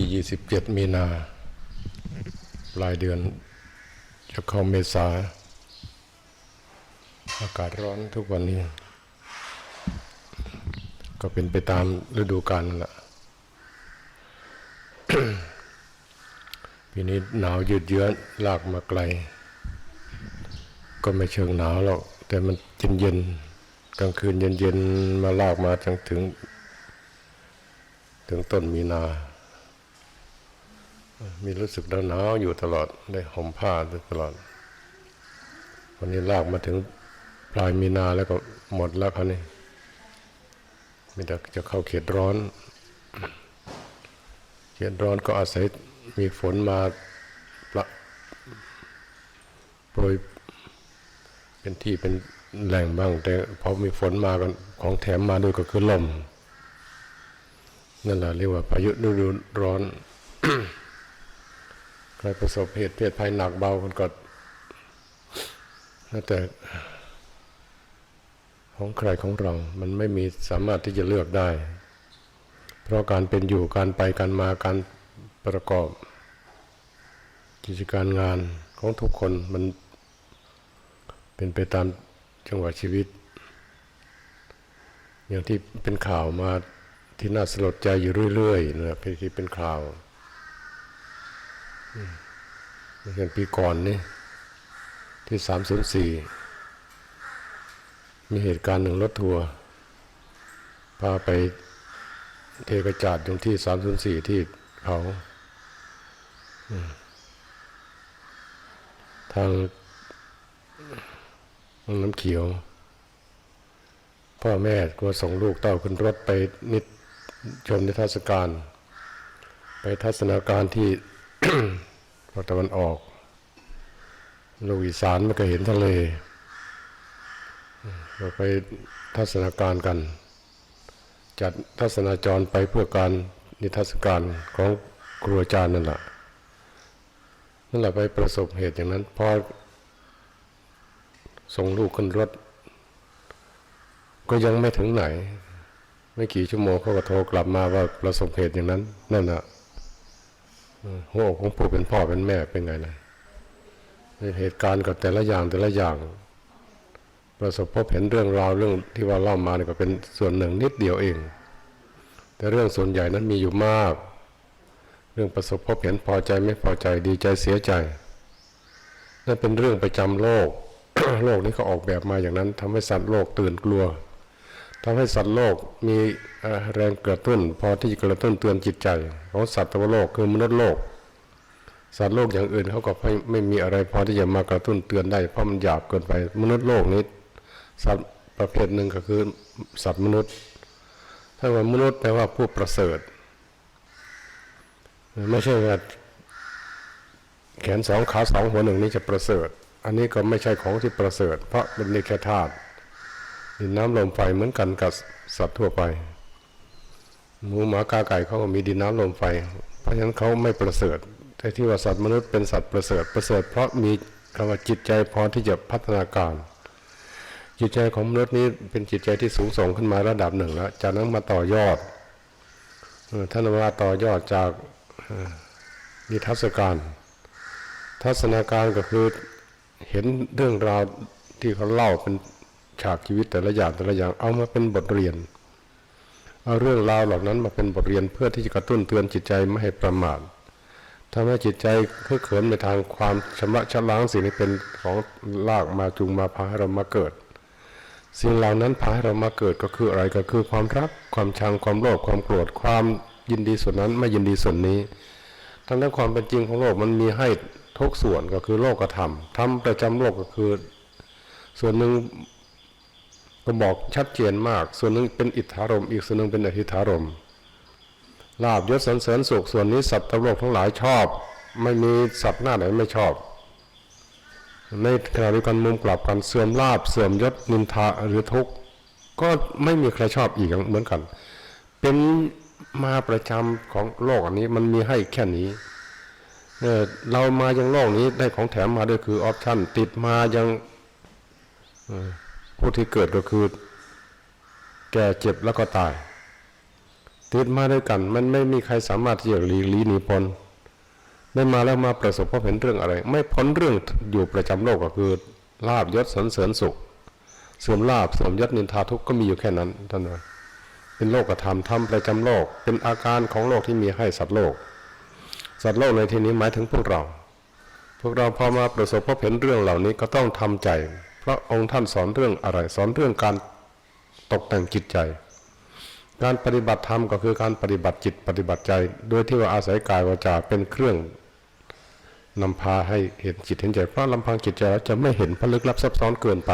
ที่ 27 มีนาปลายเดือนจะเข้าเมษา อากาศร้อนทุกวันนี้ ก็เป็นไปตามฤดูกาลนั่นแหละปีนี้หนาวยืดเยื้อลากมาไกล ก็ไม่เชิงหนาวหรอก แต่มันเย็นเย็นๆกลางคืนเย็นเย็นๆมาลากมาจนถึง ถึงต้นมีนา มีรู้สึกหนาวอยู่ตลอดได้ห่มผ้าตลอด วันนี้ลากมาถึงปลายมีนาแล้วก็หมดแล้วครับนี่มีแต่จะเข้าเขตร้อน เขตร้อนก็อาศัยมีฝนมาประโปรยเป็นที่เป็นแหล่งบ้าง แต่พอมีฝนมากันของแถมมาด้วยก็คือลมนั่นแหละเรียกว่าพายุฤดูร้อน รประสบเหตุเพศภัยหนักเบาคนก็แล้วแต่ของใครของเรา มันไม่มีสามารถที่จะเลือกได้ เพราะการเป็นอยู่การไปการมาการประกอบกิจการงานของทุกคนมันเป็นไปตามจังหวะชีวิต อย่างที่เป็นข่าวมาที่น่าสลดใจอยู่เรื่อยๆนะที่เป็นข่าว อืมเช่นปีก่อนนี่ที่สามศูนย์สี่มีเหตุการณ์หนึ่งรถทัวร์พาไปเทกระจาดตรงที่สามศูนย์สี่ที่เขาทางน้ำเขียว พ่อแม่ก็ส่งลูกเต้าขึ้นรถไปนิดชมนิทรรศการ ไปทัศนาการที่ ภาคตะวันออกลูกอีสานไม่เคยเห็นทะเล เราไปทัศนาการกัน จัดทัศนาจรไปเพื่อการนิทรรศการของครูอาจารย์นั่นแหละนั่นแหละไปประสบเหตุอย่างนั้นพอส่งลูกขึ้นรถ ก็ยังไม่ถึงไหน ไม่กี่ชั่วโมงเขาก็โทรกลับมาว่าประสบเหตุอย่างนั้น นั่นน่ะ หัวอกของผู้เป็นพ่อเป็นแม่เป็นไงนะเหตุการณ์กับแต่ละอย่างแต่ละอย่าง ประสบพบเห็นเรื่องราวเรื่องที่ว่าเล่ามาเนี่ยก็เป็นส่วนหนึ่งนิดเดียวเอง แต่เรื่องส่วนใหญ่นั้นมีอยู่มาก เรื่องประสบพบเห็นพอใจไม่พอใจดีใจเสียใจนั่นเป็นเรื่องประจำโลก โลกนี้ก็ออกแบบมาอย่างนั้นทำให้สัตว์โลกตื่นกลัว ทำให้สัตว์โลกมีแรงกระตุ้น พอที่จะกระตุ้นเตือนจิตใจของสัตว์โลกคือมนุษย์โลก สัตว์โลกอย่างอื่นเขาก็ไม่มีอะไรพอที่จะมากระตุ้นเตือนได้เพราะมันหยาบเกินไป มนุษย์โลกนี้สัตว์ประเภทหนึ่งก็คือสัตว์มนุษย์ ถ้าว่ามนุษย์แปลว่าผู้ประเสริฐ ไม่ใช่ว่าแขนสองขาสองหัวหนึ่งนี่จะประเสริฐ อันนี้ก็ไม่ใช่ของที่ประเสริฐ เพราะเป็นในแค่ธาตุ ดินน้ำลมไฟเหมือนกันกับสัตว์ทั่วไปหมูหมากาไก่เขาก็มีดินน้ำลมไฟ เพราะฉะนั้นเขาไม่ประเสริฐแต่ที่ว่าสัตว์มนุษย์เป็นสัตว์ประเสริฐประเสริฐเพราะมีคำว่าจิตใจพอที่จะพัฒนาการ จิตใจของมนุษย์นี้เป็นจิตใจที่สูงส่งขึ้นมาระดับหนึ่งแล้วจากนั้นมาต่อยอดท่านว่าต่อยอดจากนิทรรศการ ทัศนาการก็คือเห็นเรื่องราวที่เขาเล่าเป็น ฉากชีวิตแต่ละอย่างแต่ละอย่างเอามาเป็นบทเรียน เอาเรื่องราวเหล่านั้นมาเป็นบทเรียนเพื่อที่จะกระตุ้นเตือนจิตใจไม่ให้ประมาททำให้จิตใจเคลื่อเขินไปทางความชำระชะล้างสิ่งที่เป็นของลากมาจูงมาพาให้เรามาเกิด สิ่งเหล่านั้นพาให้เรามาเกิดก็คืออะไรก็คือความรัก ความชังความโลภความโกรธความยินดีส่วนนั้นไม่ยินดีส่วนนี้ทั้งนั้นความเป็นจริงของโลกมันมีให้ทุกส่วนก็คือโลกธรรมธรรมประจำโลกก็คือ ส่วนหนึ่ง ก็บอกชัดเจนมาก ส่วนหนึ่งเป็นอิทธารมอีกส่วนหนึ่งเป็นอธิธารมลาบยศสรรเสริญสุขส่วนนี้สัตว์โลกทั้งหลายชอบ ไม่มีสัตว์หน้าไหนไม่ชอบ ในขณะเดียวกันมุมกลับกันเสื่อมลาบเสื่อมยศนินทาหรือทุกข์ก็ไม่มีใครชอบอีกเหมือนกัน เป็นมาประจำของโลกอันนี้มันมีให้แค่นี้เเรามายังโลกนี้ได้ของแถมมาด้วยคือออปชั่นติดมายังอ ผู้ที่เกิดก็คือ แก่เจ็บแล้วก็ตาย ติดมาด้วยกัน มันไม่มีใครสามารถที่จะหลีกลีหนีพ้นได้มาแล้วมาประสบพบเห็นเรื่องอะไร ไม่พ้นเรื่องอยู่ประจำโลกก็คือลาบยศสรรเสริญสุข เสื่อมลาบเสื่อมยศนินทาทุกข์ก็มีอยู่แค่นั้นท่านว่าเป็นโลกธรรมธรรมประจำโลก เป็นอาการของโลกที่มีให้สัตว์โลก สัตว์โลกในที่นี้หมายถึงพวกเรา พวกเราพอมาประสบพบเห็นเรื่องเหล่านี้ก็ต้องทำใจ พระองค์ท่านสอนเรื่องอะไร สอนเรื่องการตกแต่งจิตใจ การปฏิบัติธรรมก็คือการปฏิบัติจิตปฏิบัติใจ โดยที่ว่าอาศัยกายวาจาเป็นเครื่องนำพาให้เห็นจิตเห็นใจเพราะลำพังจิตใจแล้วจะไม่เห็นพลึกลับซับซ้อนเกินไป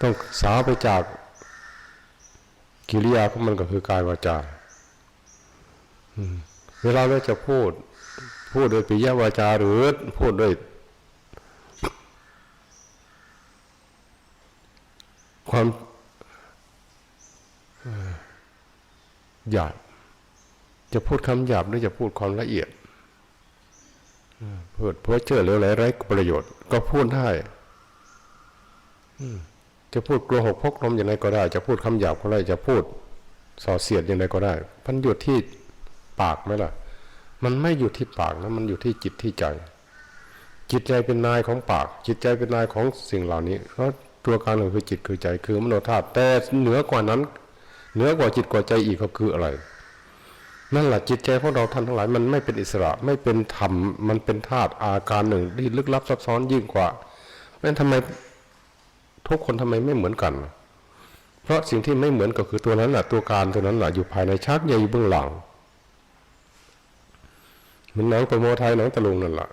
ต้องสาวไปจากกิริยาของมันก็คือกายวาจาเวลาเราจะพูด พูดโดยปิยวาจาหรือพูดด้วย ความหยาบจะพูดคำหยาบหรือจะพูดความละเอียดเออพูดเพื่อเชื่อหรืออะไร้ประโยชน์ ก็พูดได้จะพูดกลัวหกพกลมอย่างไรก็ได้ จะพูดคำหยาบก็ได้จะพูดส่อเสียดอย่างไรก็ได้มันอยู่ที่ปากไหมล่ะ มันไม่อยู่ที่ปากนะมันอยู่ที่จิตที่ใจ จิตใจเป็นนายของปาก จิตใจเป็นนายของสิ่งเหล่านี้เพราะ ตัวการก็คือจิตคือใจคือมโนธาตุแต่เหนือกว่านั้น เหนือกว่าจิตกว่าใจอีกก็คืออะไร นั่นแหละจิตใจของเราท่านทั้งหลายมันไม่เป็นอิสระไม่เป็นธรรมมันเป็นธาตุอาการหนึ่งที่ลึกลับซับซ้อนยิ่งกว่านั่นทำไมทุกคนทำไมไม่เหมือนกัน เพราะสิ่งที่ไม่เหมือนก็คือตัวนั้นแหละตัวการตัวนั้นแหละอยู่ภายในชักใหญ่อยู่เบื้องหลังมันหนังโปรโมไทยหนังตะลุงนั่นแหละ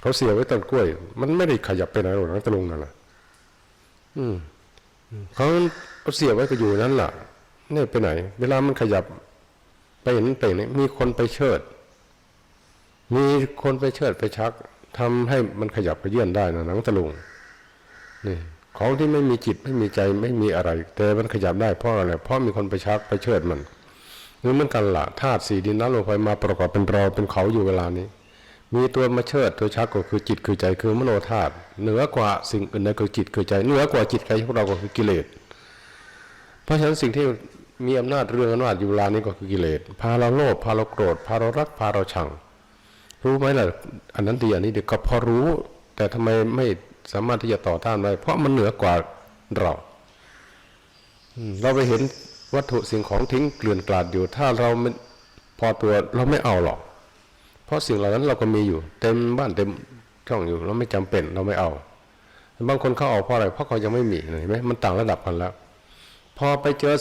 เขาเสียไว้ต้นกล้วย มันไม่ได้ขยับไปไหนหรอกหนังตะลุงนั่นแหละ อืมเขาเขาเสียไว้ก็อยู่นั่นแหละเนี่ยไปไหน เวลามันขยับ ไปเห็นไปไหนมีคนไปเชิด มีคนไปเชิดไปชักทำให้มันขยับไปเยื่อนได้นะหนังตะลุงนี่ของที่ไม่มีจิตไม่มีใจไม่มีอะไร แต่มันขยับได้เพราะอะไรเพราะมีคนไปชักไปเชิดมันหรือเหมือนกันละธาตุสี่ดินน้ำลมไฟมาประกอบเป็นเราเป็นเขาอยู่เวลานี้ มีตัวมาเชิดตัวชักก็คือจิตคือใจคือมโนธาตุเหนือกว่าสิ่งอื่นใดคือจิตคือใจเหนือกว่าจิตใจของเราก็คือกิเลส เพราะฉะนั้นสิ่งที่มีอำนาจเรื่องอำนาจอยู่เวลานี้ก็คือกิเลสพาเราโลภพาเราโกรธพาเรารักพาเราชัง รู้ไหมล่ะอันนั้นดีอันนี้เด็กก็พอรู้ แต่ทำไมไม่สามารถที่จะต่อต้านได้เพราะมันเหนือกว่าเราเราไปเห็นวัตถุสิ่งของทิ้งเกลื่อนกลาดอยู่ ถ้าเราไม่พอตัวเราไม่เอาหรอก เพราะสิ่งเหล่านั้นเราก็มีอยู่ เต็มบ้านเต็มช่องอยู่เราไม่จำเป็นเราไม่เอาบางคนเขาเอาเพราะอะไรเพราะเขายังไม่มีเห็นไหมมันต่างระดับกันแล้ว พอไปเจอ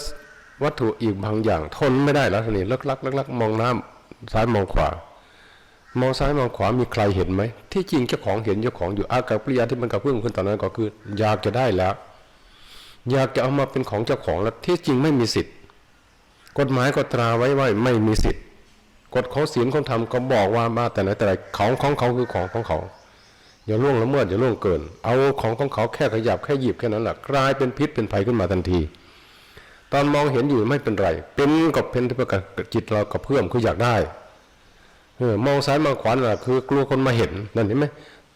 วัตถุอีกบางอย่าง ทนไม่ได้แล้วทีนี้ลักลักลักลักมองน้ำซ้ายมองขวามองซ้ายมองขวามีใครเห็นไหมที่จริงเจ้าของเห็นเจ้าของอยู่อากับกิริยาที่มันกระเพื่อมขึ้นตอนนั้นก็คือ อยากจะได้แล้ว อยากจะเอามาเป็นของเจ้าของแล้วที่จริงไม่มีสิทธิ์ กฎหมายก็ตราไว้ว่าไม่มีสิทธิ์ กฎของศีลของธรรมก็บอกว่ามาแต่ไหนแต่ไรของของเขาคือของของเขาอย่าล่วงละเมิดอย่าล่วงเกิน เอาของของเขาแค่ขยับแค่หยิบแค่นั้นแหละกลายเป็นพิษเป็นภัยขึ้นมาทันที ตอนมองเห็นอยู่ไม่เป็นไร เป็นกับเป็นที่ประกาศจิตเรากับเพื่อมคืออยากได้เออมองซ้ายมองขวาน่ะคือกลัวคนมาเห็นนั่นเห็นไหม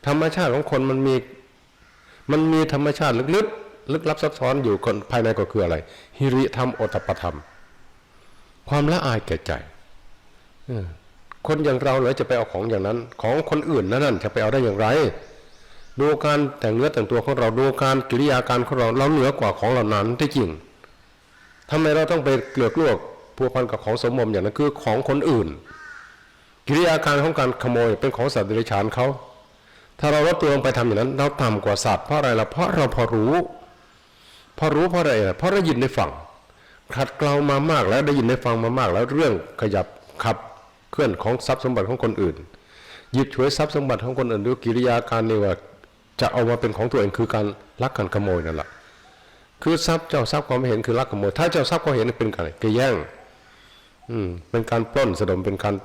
ธรรมชาติของคนมันมี มันมีธรรมชาติลึกๆลึกลับซับซ้อนอยู่คนภายในก็คืออะไรฮิริธรรมโอตปธรรม ความละอายแก่ใจ คนอย่างเราเหรอจะไปเอาของอย่างนั้น ของคนอื่นนั่นจะไปเอาได้อย่างไร ดูการแต่งเนื้อแต่งตัวของเราดูการกิริยาการของเราเราเหนือกว่าของเหล่านั้นที่จริงทำไมเราต้องไปเกลือกลวกพัวพันกับของสมมมอย่างนั้นคือของคนอื่น กิริยาการของการขโมยเป็นของสัตว์เดรัจฉานเขาถ้าเราลดตัวลงไปทำอย่างนั้น เราต่ำกว่าสัตว์เพราะอะไรล่ะเพราะเราพอรู้พอรู้เพราะอะไรล่ะเพราะได้ยินได้ฟังขัดเกลามามากแล้วได้ยินได้ฟังมามากแล้วเรื่องขยับขับ เคลื่อนของทรัพย์สมบัติของคนอื่น หยิบฉวยทรัพย์สมบัติของคนอื่นด้วยกิริยาการนี่ว่าจะเอามาเป็นของตัวเองคือการลักกันขโมยนั่นแหละคือทรัพย์เจ้าทรัพย์ความเห็นคือลักขโมย ถ้าเจ้าทรัพย์เขาเห็นเป็นอะไรก็แย่ง อืมเป็นการปล้นสะดมเป็นการ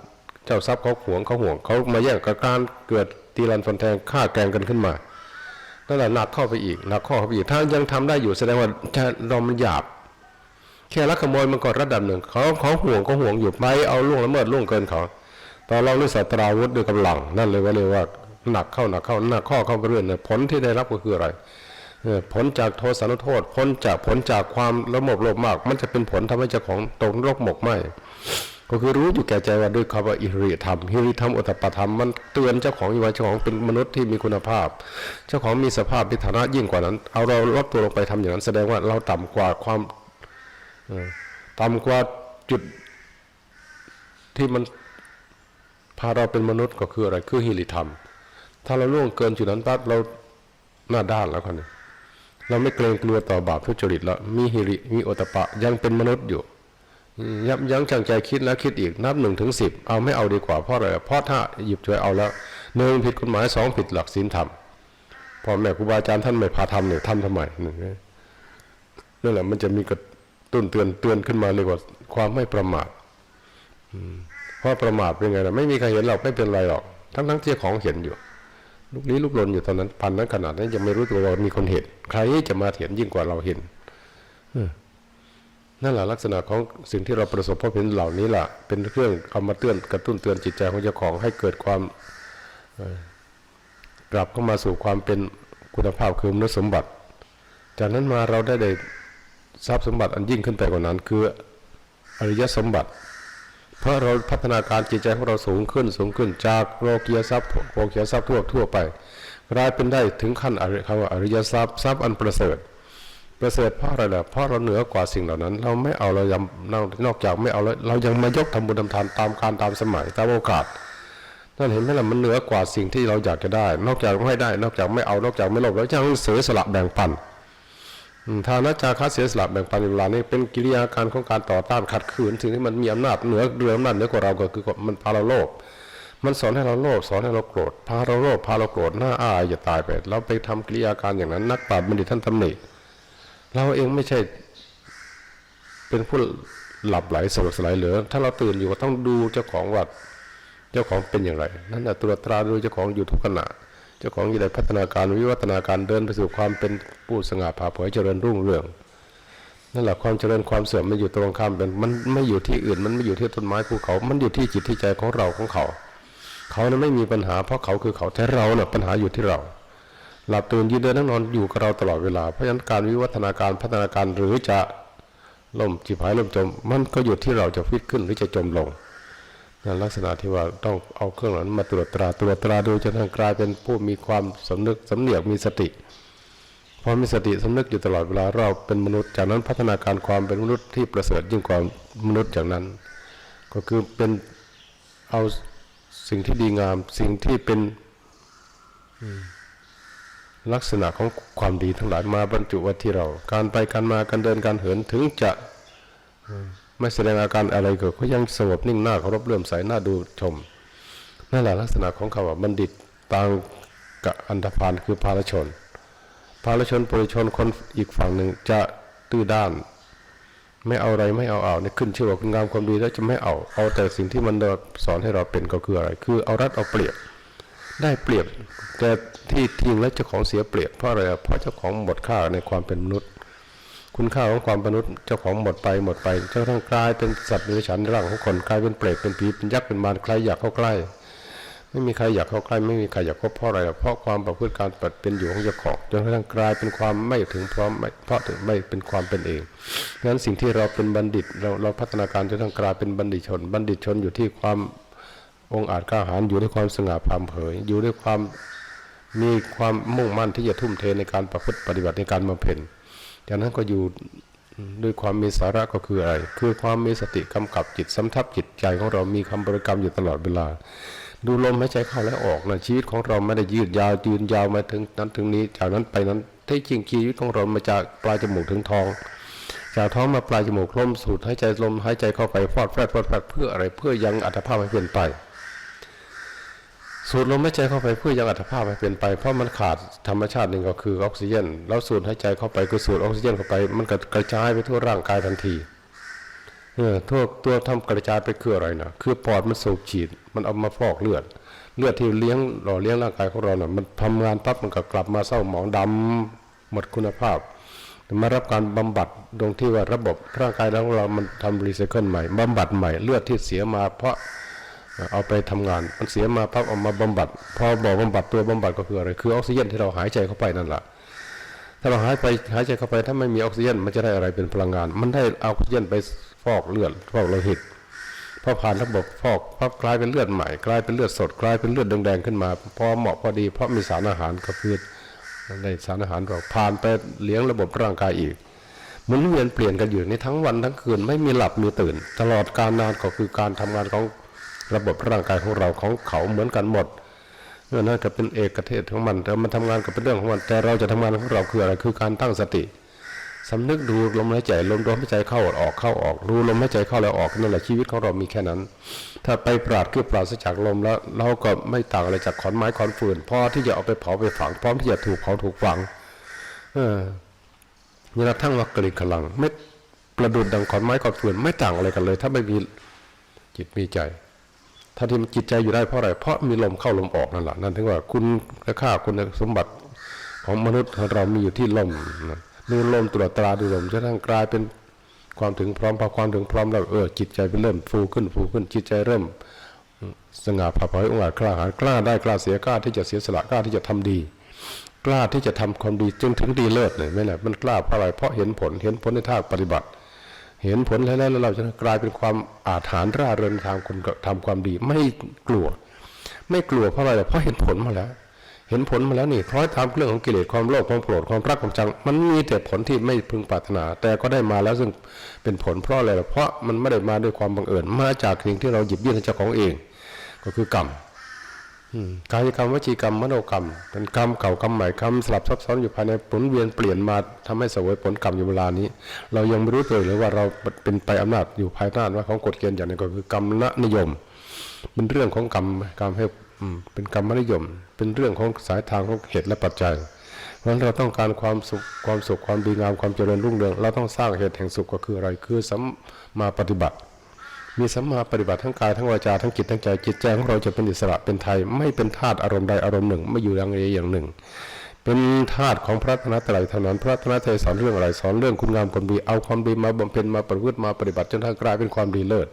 เจ้าทรัพย์เขาหวงเขาห่วงเขามาแย่งกับการเกิดตีรันฟันแทงฆ่าแกงกันขึ้นมานั่นแหละหนักเข้าไปอีกหนักข้อเข้าไปอีกถ้ายังทำได้อยู่แสดงว่าถ้าเรามันหยาบ แค่ลักขโมยมันก็ระดับหนึ่งเขาเขาห่วงก็ห่วงอยู่ไปเอาล่วงละเมิดล่วงเกินเขาตอนเราด้วยสัตราวุธด้วยกำลังนั่นเลยว่าเลยว่าหนักเข้าหนักเข้าหนักข้อเข้าไปเรื่อยเนี่ยผลที่ได้รับก็คืออะไรผลจากโทสานุโทษพ้นจากผลจากความละมบโลภมาก มันจะเป็นผลทำให้เจ้าของตกนรกหมกไหมก็คือรู้อยู่แก่ใจว่าด้วยคำว่าอิริธรรมฮิริธรรมอุตตปธรรมมันเตือนเจ้าของอยู่ว่าเจ้าของเป็นมนุษย์ที่มีคุณภาพ เจ้าของมีสภาพที่ฐานะยิ่งกว่านั้น เอาเราลดตัวลงไปทำอย่างนั้น แสดงว่าเราต่ำกว่าความ ต่ำกว่าจุดที่มันพาเราเป็นมนุษย์ก็คืออะไร คือฮิริธรรม ถ้าเราล่วงเกินจุดนั้นปั๊บเราหน้าด้านแล้วคนนี้เราไม่เกรงกลัวต่อบาปทุจริตแล้ว มีฮิริมีโอตปะยังเป็นมนุษย์อยู่ ยับยั้งชั่งใจคิดแล้วคิดอีกนับหนึ่งถึงสิบเอาไม่เอาดีกว่าเพราะอะไรเพราะถ้าหยิบช่วยเอาแล้วหนึ่งผิดกฎหมายสองผิดหลักศีลธรรมพ่อแม่ครูบาอาจารย์ท่านไม่พาทำเนี่ยทำทำไมนั่นี่แหละมันจะมีก ระตุ้นเตือนเตือนขึ้นมาเรียกว่าความไม่ประมาทเพราะประมาทเป็นไงนะไม่มีใครเห็นหรอกไม่เป็นไรหรอก ทั้งทั้งที่เจ้าของเห็นอยู่ ลูกลี้ลูกลนอยู่ตอนนั้นพันนั้นขนาดนั้นยังไม่รู้ตัวว่ามีคนเห็น ใครจะมาเห็นยิ่งกว่าเราเห็นนั่นแหละลักษณะของสิ่งที่เราประสบพบเห็นเหล่านี้แหละเป็นเครื่องเอามาเตือนกระตุ้นเตือนจิตใจของเจ้าของให้เกิดความกลับเข้ามาสู่ความเป็นคุณภาพคือมนุษยสมบัติ จากนั้นมาเราได้ได้ ทรัพย์สมบัติอันยิ่งขึ้นไปกว่านั้น คืออริยสมบัติ เพราะเราพัฒนาการจิตใจของเราสูงขึ้นสูงขึ้นจากโลกียทรัพย์โลกียทรัพย์ทั่วทั่วไปกลายเป็นได้ถึงขั้นอริคำว่าอริยทรัพย์ทรัพย์อันประเสริฐ ประเสริฐเพราะอะไรล่ะเพราะเราเหนือกว่าสิ่งเหล่านั้น เราไม่เอาเรายังนอกนอกจากไม่เอาแล้วเรายังมายกทำบุญทำทานตามการตามสมัยตามโอกาสนั่นเห็นไหมล่ะมันเหนือกว่าสิ่งที่เราอยากจะได้ นอกจากไม่ได้ นอกจากไม่เอานอกจากไม่ลภแล้วยังเสียสละแบ่งปัน ทานะจาคะเสียสละแบ่งปันเวลานี้เป็นกิริยาการของการต่อต้านขัดขืนสิ่งที่มันมีอำนาจเหนือเรืออำนาจเหนือกว่าเราก็คือมันพาเราโลภมันสอนให้เราโลภสอนให้เราโกรธพาเราโลภพาเราโกรธหน้าอายอย่าตายไปเราไปทำกิริยาการอย่างนั้น นักปราชญ์บัณฑิตท่านตำหนิเราเองไม่ใช่ เป็นผู้หลับไหลสลบสลายเหลือ ถ้าเราตื่นอยู่ก็ต้องดูเจ้าของว่าเจ้าของเป็นอย่างไร นั่นแหละตรวตราดูเจ้าของอยู่ทุกขณะ เจ้าของอยู่ในพัฒนาการวิวัฒนาการเดินไปสู่ความเป็นผู้สง่าผ่าเผยเจริญรุ่งเรืองนั่นแหละความเจริญความเสื่อมมันอยู่ตรงข้ามเป็นมันไม่อยู่ที่อื่น มันไม่อยู่ที่ต้นไม้ภูเขา มันอยู่ที่จิตที่ใจของเราของเขา เขานั้นไม่มีปัญหาเพราะเขาคือเขาแต่เราเนี่ยปัญหาอยู่ที่เรา หลับตื่นยืนเดินนั่งนอนอยู่กับเราตลอดเวลาเพราะฉะนั้นการวิวัฒนาการพัฒนาการหรือจะล่มจิบหายล่มจม มันก็อยู่ที่เราจะฟิตขึ้นหรือจะจมลง ลักษณะที่ว่าต้องเอาเครื่องนั้นมาตรวจตราตรวจตราดูจนกระทั่งกลายเป็นผู้มีความสำนึกสำเนียกมีสติพอมีสติสำนึกอยู่ตลอดเวลาเราเป็นมนุษย์ จากนั้นพัฒนาการความเป็นมนุษย์ที่ประเสริฐยิ่งกว่ามนุษย์จากนั้น ก็คือเป็นเอาสิ่งที่ดีงาม สิ่งที่เป็นลักษณะของความดีทั้งหลายมาบรรจุไว้ที่เรา การไปการมาการเดินการเหินถึงจะ ไม่แสดงอาการอะไรเกิดก็ยังสงบนิ่งหน้าเคารพเลื่อมใสหน้าดูชมนั่นแหละลักษณะของคำว่าบัณฑิตต่างกับอันธพาลคือภาลชน ภาลชนปุถุชนคนอีกฝั่งหนึ่งจะตื้อด้าน ไม่เอาอะไรไม่เอาเอาเนี่ยขึ้นชื่อว่าคุณงามความดีแล้วจะไม่เอาเอาแต่สิ่งที่มันสอนให้เราเป็นก็คืออะไร คือเอารัดเอาเปรียบได้เปรียบแต่ที่ทิ้งแล้วเจ้าของเสียเปรียบเพราะอะไรเพราะเจ้าของหมดค่าในความเป็นมนุษย์ คุณค่าของความป็นมนุษย์เจ้าของหมดไปหมดไปจนกระทั่งกลายเป็นสัตว์เดรัจฉานร่างของคนกลายเป็นเปรตเป็นผีเป็นยักษ์เป็นมารใครอยากเข้าใกล้ ไม่มีใครอยากเข้าใกล้ ไม่มีใครอยากพบเพราะอะไรเพราะความประพฤติการปฏิเป็นอยู่ของเจ้าของจนกระทั่งกลายเป็นความไม่ถึงพร้อมไม่เพราะถึงไม่เป็นความเป็นเองงั้นสิ่งที่เราเป็นบัณฑิตเราเราพัฒนาการจนกระทั่งกลายเป็นบัณฑิตชน บัณฑิตชนอยู่ที่ความองอาจกล้าหาญอยู่ด้วยความสง่าผ่าเผย อยู่ด้วยความมีความมุ่งมั่นที่จะทุ่มเทในการประพฤติปฏิบัติในการบำเพ็ญ จากนั้นก็อยู่ด้วยความมีสาระก็คืออะไร คือความมีสติกำกับจิตสำทับจิตใจของเรามีคำบริกรรมอยู่ตลอดเวลา ดูลมหายใจเข้าและออกนะชีวิตของเราไม่ได้ยืดยาวยืนยาวมาถึงนั้นถึงนี้ จากนั้นไปนั้นที่จริงชีวิตของเรามาจากปลายจมูกถึงท้อง จากท้องมาปลายจมูกลมสูดหายใจลมหายใจเข้าไปฟอดแฟดฟอดแฟดเพื่ออะไรเพื่อยังอัตภาพให้เปลี่ยนไป สูดลมหายใจเข้าไปเพื่อยังอัตภาพให้เปลี่ยนไป เพราะมันขาดธรรมชาติหนึ่งก็คือออกซิเจนแล้วสูดหายใจเข้าไปคือสูดออกซิเจนเข้าไป มันก็กระจายไปทั่วร่างกายทันทีเออทั่วตัวทำกระจายไปคืออะไรนะคือปอดมันสูบฉีด มันเอามาฟอกเลือด เลือดที่เลี้ยงหล่อเลี้ยงร่างกายของเราเนี่ยมันทำงานปั๊บมันก็กลับมาเศร้าหมองดำหมดคุณภาพมารับการบำบัดตรงที่ว่าระบบร่างกายของเรา มันทำรีไซเคิลใหม่บำบัดใหม่เลือดที่เสียมาเพราะ เอาไปทำงานมันเสียมาปั๊บเอามาบำบัด พอบอกบำบัดตัวบำบัดก็คืออะไร คือออกซิเจนที่เราหายใจเข้าไปนั่นแหละถ้าเราหายไปหายใจเข้าไปถ้าไม่มีออกซิเจนมันจะได้อะไรเป็นพลังงาน มันได้เอาออกซิเจนไปฟอกเลือดฟอกโลหิตพอผ่านระบบฟอกพับกลายเป็นเลือดใหม่กลายเป็นเลือดสดกลายเป็นเลือดแดงๆขึ้นมา พอเหมาะพอดี เพราะมีสารอาหารกระพือได้สารอาหารเราผ่านไปเลี้ยงระบบร่างกายอีกมุนเวียนเปลี่ยนกันอยู่ในทั้งวันทั้งคืนไม่มีหลับมีตื่น ตลอดการนานก็คือการทำงานของ ระบบร่างกายของเราของเขาเหมือนกันหมดเรื่องนั้นก็เป็นเอกเทศของมันแต่มันทำงานก็เป็นเรื่องของมัน แต่เราจะทำงานของเราคืออะไรคือการตั้งสติสำนึกดูลมหายใจลมลมหายใจเข้าออกเข้าออกรู้ลมหายใจเข้าแล้วออกนั่นแหละชีวิตของเรามีแค่นั้น ถ้าไปปราดคือปราศจากลมแล้วเราก็ไม่ต่างอะไรจากขอนไม้ขอนฟืนพอที่จะเอาไปเผาไปฝังพร้อมที่จะถูกเผาถูกฝัง เออนี่เราทั้งว่ากริกขลังไม่ประดุดดังขอนไม้ขอนฟืนไม่ต่างอะไรกันเลย ถ้าไม่มีจิตมีใจ ถ้าที่มันจิตใจอยู่ได้เพราะอะไร เพราะมีลมเข้าลมออกนั่นแหละนั่นถึงว่าคุณค่าคุณสมบัติของมนุษย์เรามีอยู่ที่ลมนะดูลมตรวจตราดูลมจนกระทั่งกลายเป็นความถึงพร้อมพอความถึงพร้อมแล้วเออจิตใจเริ่มฟูขึ้นฟูขึ้นจิตใจเริ่ม สง่าผ่าเผยองอาจกล้าหาญกล้าได้กล้าเสียกล้าที่จะเสียสละกล้าที่จะทำดี กล้าที่จะทำความดีจนถึงดีเลิศเลยไม่แหละมันกล้าเพราะอะไรเพราะเห็นผลเห็นผลในทางปฏิบัติ เห็นผลแล้วแล้วเราจะกลายเป็นความอาถรรพ์ร่าเริงทางคนทำความดี ไม่กลัว ไม่กลัวเพราะอะไรเพราะเห็นผลมาแล้ว เห็นผลมาแล้วนี่เพราะตามเรื่องของกิเลสความโลภความโกรธความรักความจัง มันมีแต่ผลที่ไม่พึงปรารถนา แต่ก็ได้มาแล้วซึ่งเป็นผลเพราะอะไรเพราะมันไม่ได้มาด้วยความบังเอิญมาจากสิ่งที่เราหยิบยื่นให้เจ้าของเอง ก็คือกรรม กายกรรมวจีกรรมมโนกรรม เป็นกรรมเก่ากรรมใหม่กรรมสลับซับซ้อนอยู่ภายในผลเวียนเปลี่ยนมาทำให้สวยผลกรรมอยู่เวลานี้ เรายังไม่รู้ตัวเลยว่าเราเป็นไปอำนาจอยู่ภายใต้ว่าของกฎเกณฑ์อย่างหนี้ก็คือกรรมละนิยม เป็นเรื่องของกรรมกรรมให้เป็นกรรมนิยม เป็นเรื่องของสายทางของเหตุและปัจจัยเพราะฉะนั้นเราต้องการความสุขความสุขความดีงามความเจริญรุ่งเรืองเราต้องสร้างเหตุแห่งสุขก็คืออะไรคือสัมมาปฏิบัติ มีสัมมาปฏิบัติทั้งกายทั้งวาจาทั้งจิตทั้งใจจิตใจของเราจะเป็นอิสระเป็นไทย ไม่เป็นทาสอารมณ์ใดอารมณ์หนึ่ง ไม่อยู่อย่างใดอย่างหนึ่ง เป็นทาสของพระธนตรัยเท่านั้น พระธนตรัยสอนเรื่องอะไรสอนเรื่องคุณงามความดีเอาความดีมาบำเพ็ญมาประพฤติมาปฏิบัติจนทั้งกลายเป็นความดีเลิศ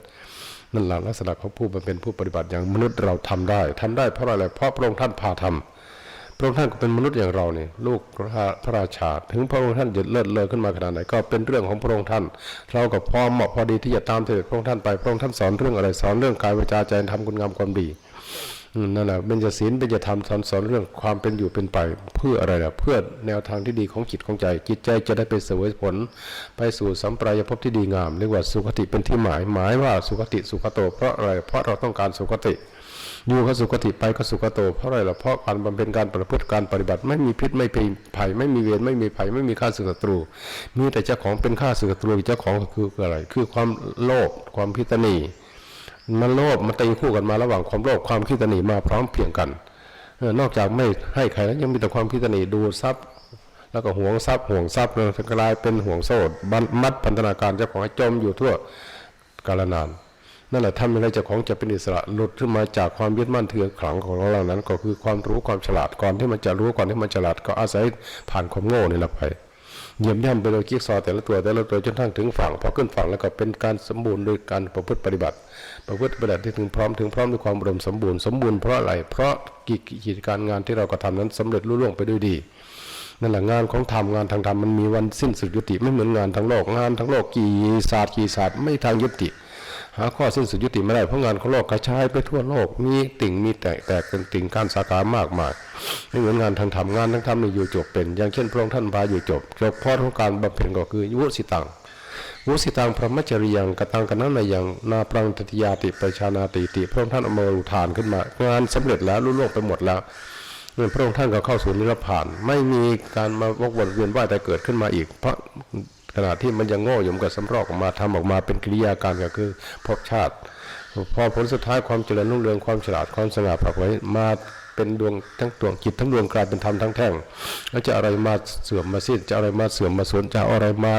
นั่นแหละลักษณะของผู้บำเพ็ญผู้ปฏิบัติอย่างมนุษย์เราทำได้ทำได้เพราะอะไรเพราะพระองค์ท่านพาทำ ระองค์ท่านก็เป็นมนุษย์อย่างเราเนี่ยลูกพระราชา ถึงพระองค์ท่านจะเลิศเลอขึ้นมาขนาดไหนก็เป็นเรื่องของพระองค์ท่าน เราก็พอเหมาะพอดีที่จะตามเสด็จพระองค์ท่านไปพระองค์ท่านสอนเรื่องอะไรสอนเรื่องกายวาจาใจทำคุณงามความดีนั่นแหละเบญจศีลเบญจธรรมสอนสอนเรื่องความเป็นอยู่เป็นไป เพื่ออะไรล่ะเพื่อแนวทางที่ดีของจิตของใจ จิตใจจะได้ไปเสวยผล ไปสู่สัมปรายภพที่ดีงามเรียกว่าสุขติเป็นที่หมายหมายว่าสุขติสุขโต เพราะอะไรเพราะเราต้องการสุขติ อยู่ก็สุขติไปก็สุขโต เพราะอะไรล่ะเพราะการบำเพ็ญการประพฤติการปฏิบัติ ไม่มีพิษไม่มีภัยไม่มีเวรไม่มีภัยไม่มีข้าศึกศัตรู มีแต่เจ้าของเป็นข้าศึกศัตรูเจ้าของคืออะไร คือความโลภความพิตนีมันโลภมันตีคู่กันมาระหว่างความโลภความพิตนีมาพร้อมเพียงกันนอกจากไม่ให้ใครแล้วยังมีแต่ความพิตนีดูทรัพย์ แล้วก็ห่วงทรัพย์ห่วงทรัพย์เลยกลายเป็นห่วงโซ่มัดพันธนาการเจ้าของให้จมอยู่ทั่วกาลนาน นั่นแหละทำยังไงเจ้าของจะเป็นอิสระหลุดขึ้นมาจากความยึดมั่นถือขลังของเรานั้น ก็คือความรู้ความฉลาดก่อนที่มันจะรู้ก่อนที่มันฉลาดก็อาศัยผ่านความโง่นี่แหละไปเยี่ยมย่ำไปโดยกิ๊กซอแต่ละตัวแต่ละตัวจนทั้งถึงฝั่งพอขึ้นฝั่งแล้วก็เป็นการสมบูรณ์โดยการประพฤติปฏิบัติ ประพฤติปฏิบัติที่ถึงพร้อมถึงพร้อมด้วยความอุดมสมบูรณ์สมบูรณ์เพราะอะไรเพราะกิจการงานที่เรากระทำนั้นสำเร็จรุ่ล่วงไปด้วยดีนั่นแหละงานของธรรมงานทางธรรมมันมีวันสิ้นสุดยุติไม่เหมือนงานทั้งโลกงานทั้งโลกกี่ศาสตร์กี่ศาสตร์ไม่ทางยุติ หาข้อสิ้นสุดยุติไม่ได้เพราะงานของโลกกระจายไปทั่วโลก มีติ่งมีแตกแตกเป็นติ่งการสาขามากมายไม่เหมือนงานทางธรรมงานทางธรรมนี่อยู่จบเป็น อย่างเช่นพระองค์ท่านพาอยู่จบจบพราะของการบำเพ็ญก็คือยุสิตังวุสิตังพระมัจจริยังกตังกันนั้นในยังนาปรังตติยาติไปชานาติติพระองค์ท่านเอามาอุทานขึ้นมา งานสำเร็จแล้วรุ่ล่วงไปหมดแล้วเมื่อพระองค์ท่านก็เข้าสู่นิพพาน ไม่มีการมาวกวนเวียนว่ายแต่เกิดขึ้นมาอีก เพราะ ขณะที่มันยังโง่อยู่มันกับสำรอกออกมาทำออกมาเป็นกิริยาการก็คือภพชาติ พอผลสุดท้ายความเจริญรุ่งเรืองความฉลาดความสง่าผ่าเผยมาเป็นดวงทั้งดวงจิตทั้งดวงกลายเป็นธรรมทั้งแท่งแล้วจะอะไรมาเสื่อมมาสิ้นจะอะไรมาเสื่อมมาสูญจะอะไรมา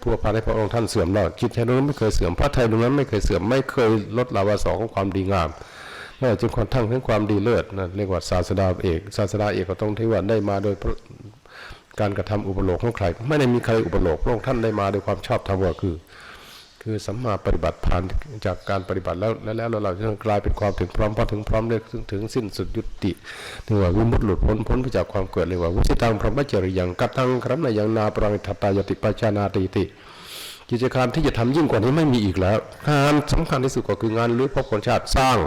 ผู้พานให้พระองค์ท่านเสื่อมแล้วจิตใจดวงนั้นไม่เคยเสื่อมพระไทยดวงนั้นไม่เคยเสื่อมไม่เคยลดลาวาสอของความดีงามนั่นแหละจึงค่อนข้งถึงความดีเลิศนะเรียกว่าศาสดาเอกศาสดาเอกก็ต้องที่ว่าได้มาโดยพระ การกระทำอุปโลกของใคร ไม่ได้มีใครอุปโลกพระองค์ท่านได้มาด้วยความชอบธรรมก็คือ คือสัมมาปฏิบัติผ่านจากการปฏิบัติแล้วแล้วแล้วเราจะกลายเป็นความถึงพร้อมพอถึงพร้อมเลยถึงถึงสิ้นสุดยุติถึงว่าวิมุตติหลุดพ้นพ้นไปจากความเกิดเลยว่าวุสิตังพรหมจริยังกัตตังครัมนายังนาปรังทัตตายติปัจจานาติติ กิจการที่จะทำยิ่งกว่านี้ไม่มีอีกแล้วงานสำคัญที่สุดก็คืองานรื้อภพคนชาติสร้าง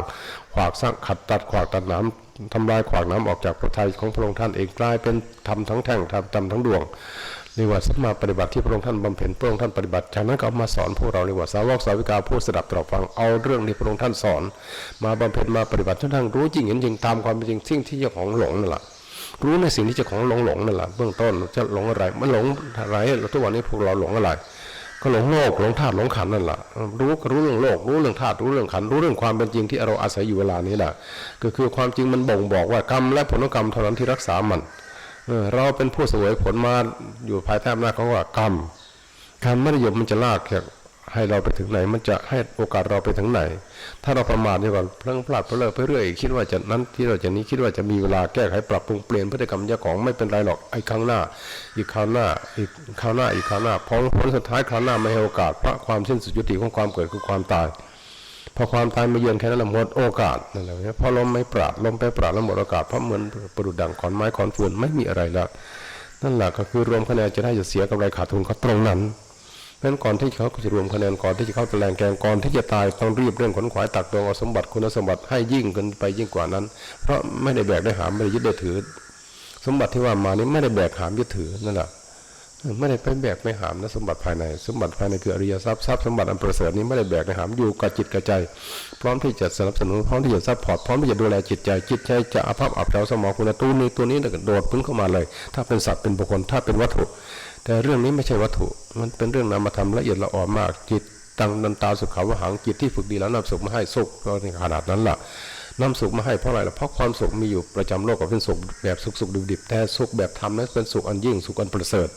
ขวากสร้างขัดตัดขวากตัดน้ำทำลายขวากน้ำออกจากพระทัยของพระองค์ท่านเองกลายเป็นทำทั้งแท่งทำทำทั้งดวงเรียกว่าสัมมาปฏิบัติที่พระองค์ท่านบำเพ็ญพระองค์ท่านปฏิบัติจากนั้นก็เอามาสอนพวกเราเรียกว่าสาวกสาวิกาผู้สดับตรอกฟังเอาเรื่องที่พระองค์ท่านสอน มาบำเพ็ญมาปฏิบัติจนทั้งรู้จริงเห็นจริงตามความเป็นจริงสิ่งที่เจ้าของหลงนั่นแหละรู้ในสิ่งที่เจ้าของหลงหลงนั่นแหละเบื้องต้นจะหลงอะไรมันหลงอะไรทุกวันนี้พวกเราหลงอะไร ก็หลงโลกหลงธาตุหลงขันนั่นแหละรู้ก็รู้เรื่องโลก รู้เรื่องธาตุรู้เรื่องขันรู้เรื่องความเป็นจริงที่เราอาศัยอยู่เวลานี้แหละก็คือความจริงมันบ่งบอกว่ากรรมและผลกรรมเท่านั้นที่รักษามันเราเป็นผู้เสวยผลมาอยู่ภายใต้อำนาจของว่ากรรมกรรมไม่ได้ยมมันจะลากแค่ ให้เราไปถึงไหน มันจะให้โอกาสเราไปถึงไหน ถ้าเราประมาทเนี่ยก่อนเพลิงพลาดเพลิดไปเรื่อยคิดว่าจะนั้นที่เราจะนี้คิดว่าจะมีเวลาแก้ไขปรับปรุงเปลี่ยนพฤติกรรมเจ้าของไม่เป็นไรหรอกไอ้ครั้งหน้า อีกคราวหน้า อีกคราวหน้าอีกคราวหน้าพอผลสุดท้ายคราวหน้าไม่ให้โอกาสเพราะความสิ้นสุดยุติของความเกิดคือความตายพอความตายมาเยือนแค่นั้นหมดโอกาสนั่นแหละพอลมไม่ปราดลมไปปราดแล้วหมดโอกาสเพราะเหมือนประดุดดังขอนไม้ขอนฟืนไม่มีอะไรแล้วนั่นแหละก็คือรวมคะแนนจะได้จะเสียกำไรขาดทุนเขาตรงนั้น นั้นก่อนที่เขาจะรวมคะแนนก่อนที่จะเข้าตะแลงแกงก่อนที่จะตายต้องรีบเรื่องขนขวายตักตวงเอาสมบัติคุณสมบัติให้ยิ่งขึ้นไปยิ่งกว่านั้น เพราะไม่ได้แบกได้หามไม่ได้ยึดได้ถือ สมบัติที่ว่ามานี้ไม่ได้แบกหามยึดถือนั่นแหละไม่ได้ไปแบกไม่หามนะสมบัติภายใน สมบัติภายในคืออริยทรัพย์ทรัพย์สมบัติอันประเสริฐนี้ไม่ได้แบกในหามอยู่กับจิตกับใจ พร้อมที่จะสนับสนุนพร้อมที่จะซัพพอร์ตพร้อมที่จะดูแลจิตใจจิตใจจะอภัพอับเฉาสมองคุณตู้นี้ตัวนี้โดดพึ่งเข้ามาเลย ถ้าเป็นสัตว์เป็นบุคคลถ้าเป็นวัตถุ แต่เรื่องนี้ไม่ใช่วัตถุ มันเป็นเรื่องนามธรรมละเอียดละอ่อนมาก จิตตังนันตาสุขาวหังจิตที่ฝึกดีแล้วนำสุขมาให้สุขก็ในขนาดนั้นล่ะนำสุขมาให้เพราะอะไรล่ะเพราะความสุขมีอยู่ประจำโลกกับเป็นสุขแบบสุขสุขดิบดิบๆแต่สุขแบบธรรมนั้นเป็นสุขอันยิ่งสุขอันประเสริฐ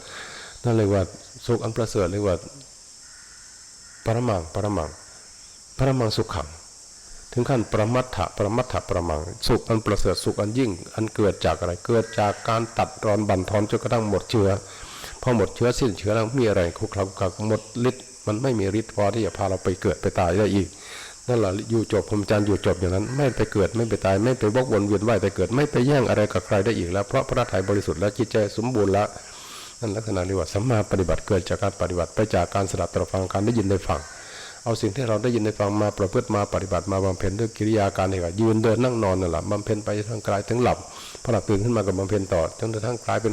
นั่นเลยว่าสุขอันประเสริฐเรียกว่าปรมังปรมังปรมังสุขขังถึงขั้นประมัตถะประมัตถะประมัง สุขอันประเสริฐสุขอันยิ่ง อันเกิดจากอะไรเกิดจากการตัดรอนบั่นทอนจนกระทั่งหมดเชื้อ พอหมดเชื้อสิ้นเชื้อแล้วมีอะไรคุกคลักกับหมดฤทธิ์มันไม่มีฤทธิ์พอที่จะพาเราไปเกิดไปตายได้อีกนั่นแหละอยู่จบพรหมจรรย์อยู่จบอย่างนั้น ไม่ไปเกิดไม่ไปตาย ไม่ไปวกวนเวียนว่ายแต่เกิดไม่ไปแย่งอะไรกับใครได้อีกแล้วเพราะพระทัยบริสุทธิ์และจิตใจสมบูรณ์ละนั่นลักษณะเรียกว่าสัมมาปฏิบัติเกิดจากการปฏิบัติไปจากการสดับตรฟังการได้ยินได้ฟัง เอาสิ่งที่เราได้ยินได้ฟังมาประพฤติมาปฏิบัติมาบำเพ็ญด้วยกิริยาการเองยืนเดินนั่งนอนนั่นแหละบำเพ็ญไปทั้งกายทั้งหลับพอหลับตื่นขึ้นมากับบำเพ็ญต่อจนกระทั่งกลายเป็น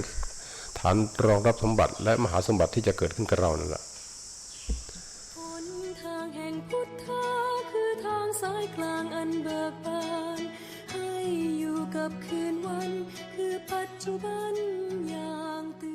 ฐานรองรับสมบัติและมหาสมบัติที่จะเกิดขึ้นกับเรานั่นแหละกับคืนวันคือปัจจุบันอย่างตื่น